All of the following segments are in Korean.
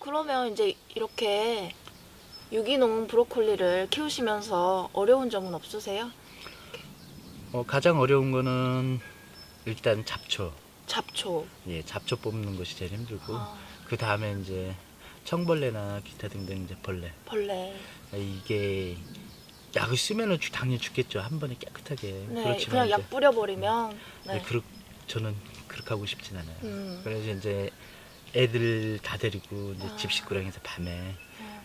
그러면 이제 이렇게 유기농 브로콜리를 키우시면서 어려운 점은 없으세요? 어, 가장 어려운 거는 일단 잡초. 잡초. 예, 잡초 뽑는 것이 제일 힘들고 아, 그 다음에 이제 청벌레나 기타 등등 이제 벌레. 벌레. 이게 약을 쓰면은 죽- 당연히 죽겠죠. 한 번에 깨끗하게. 네, 그렇지만 그냥 이제 약 뿌려버리면. 네, 네. 그렇 저는 그렇게 하고 싶진 않아요. 음. 그래서 이제 애들 다 데리고 이제 아. 집 식구랑 해서 밤에 음.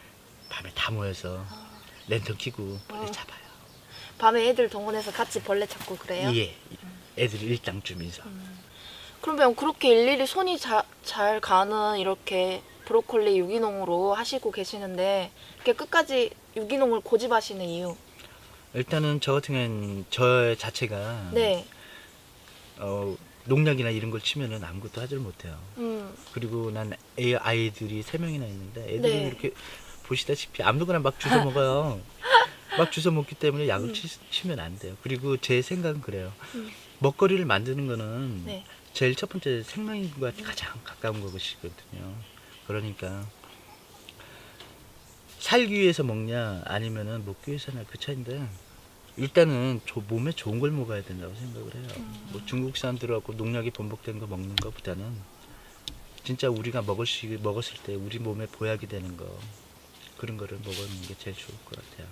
밤에 다 모여서 아. 랜턴 켜고 벌레 어. 잡아요. 밤에 애들 동원해서 같이 벌레 잡고 그래요? 예. 애들 일당쯤이서. 음. 그러면 그렇게 일일이 손이 자, 잘 가는 이렇게 브로콜리 유기농으로 하시고 계시는데 이렇게 끝까지 유기농을 고집하시는 이유? 일단은 저 같은 경우는 저 자체가 네. 어, 농약이나 이런 걸 치면은 아무것도 하질 못해요. 음. 그리고 난 애 아이들이 세 명이나 있는데 애들은 네. 이렇게 보시다시피 아무거나 막 주워 먹어요. 막 주워 먹기 때문에 약을 음. 치, 치면 안 돼요. 그리고 제 생각은 그래요. 음. 먹거리를 만드는 거는 네. 제일 첫 번째 생명과 가장 가까운 것이거든요. 그러니까 살기 위해서 먹냐 아니면은 먹기 위해서냐 그 차인데 일단은 저 몸에 좋은 걸 먹어야 된다고 생각을 해요. 음. 뭐 중국산 들어갖고 농약이 번복된 거 먹는 것보다는 진짜 우리가 먹을 수 먹었을 때 우리 몸에 보약이 되는 거 그런 거를 먹는 게 제일 좋을 것 같아요.